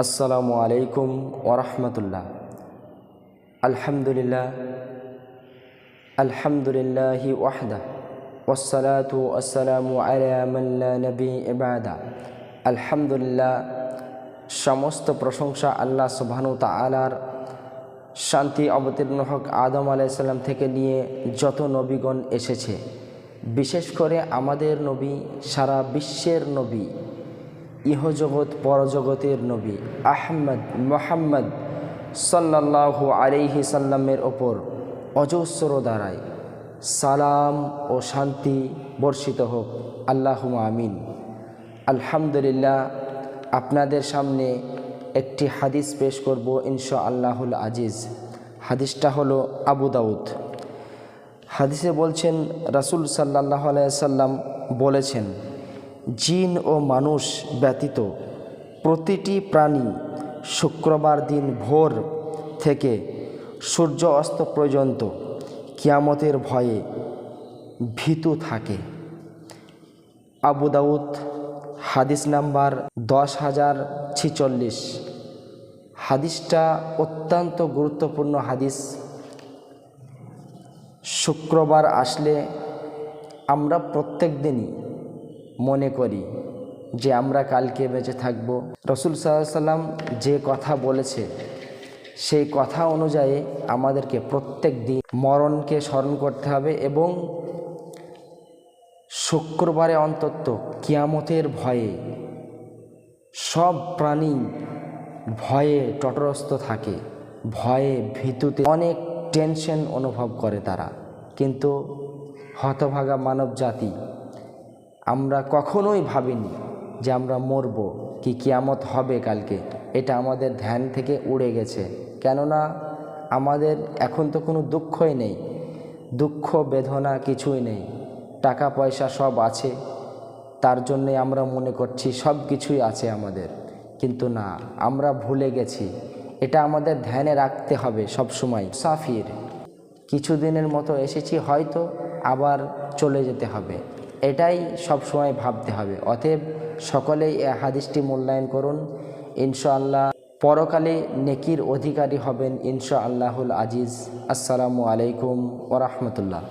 আসসালামু আলাইকুম ওরহমতুল্লাহ আলহামদুলিল্লাহ। আলহামদুলিল্লাহি ওয়াহদা। ওসালাতু আসসালামু আলামাল্লা নবী ইবাদা। আলহামদুলিল্লাহ। সমস্ত প্রশংসা আল্লাহ সুবহানু তালার শান্তি অবতীর্ণ হক আদম আলাইসাল্লাম থেকে নিয়ে যত নবীগণ এসেছে। বিশেষ করে আমাদের নবী, সারা বিশ্বের নবী। ইহজগৎ পরজগতের নবী আহমদ মোহাম্মদ সাল্লাল্লাহু আলাইহি সাল্লামের ওপর অজস্র দ্বারায় সালাম ও শান্তি বর্ষিত হোক। আল্লাহ আমিন। আলহামদুলিল্লাহ, আপনাদের সামনে একটি হাদিস পেশ করব ইনশা আল্লাহুল আজিজ। হাদিসটা হলো আবু দাউদ। হাদিসে বলছেন, রাসুল সাল্লাহ সাল্লাম বলেছেন জিন ও মানুষ ব্যতীত প্রতিটি প্রাণী শুক্রবার দিন ভোর থেকে সূর্য অস্ত পর্যন্ত কিয়ামতের ভয়ে ভীতু থাকে। আবু দাউদ, হাদিস নাম্বার দশ হাজার ছিচল্লিশ। হাদিসটা অত্যন্ত গুরুত্বপূর্ণ হাদিস। শুক্রবার আসলে আমরা প্রত্যেক দিনই মনে করি যে আমরা কালকে বেঁচে থাকব। রসুল সাল্লাম যে কথা বলেছে, সেই কথা অনুযায়ী আমাদেরকে প্রত্যেক দিন মরণকে স্মরণ করতে হবে এবং শুক্রবারে অন্তত কিয়ামতের ভয়ে সব প্রাণী ভয়ে তটরস্থ থাকে, ভয়ে ভীতুতে অনেক টেনশন অনুভব করে তারা। কিন্তু হতভাগা মানব জাতি আমরা কখনোই ভাবিনি যে আমরা মরব, কি কিয়ামত হবে কালকে। এটা আমাদের ধ্যান থেকে উড়ে গেছে। কেননা আমাদের এখন তো কোনো দুঃখই নেই। দুঃখ, বেদনা কিছুই নেই। টাকা পয়সা সব আছে। তার জন্যে আমরা মনে করছি সব কিছুই আছে আমাদের। কিন্তু না, আমরা ভুলে গেছি। এটা আমাদের ধ্যানে রাখতে হবে সব সময় সাফির। কিছুদিনের মতো এসেছি, হয়তো আবার চলে যেতে হবে। এটাই সবসময় ভাবতে হবে। অতএব সকলেই এ হাদিসটি মূল্যায়ন করুন। ইনশাআল্লাহ পরকালে নেকির অধিকারী হবেন ইনশা আল্লাহুল আজিজ। আসসালামু আলাইকুম ওরহমতুল্লাহ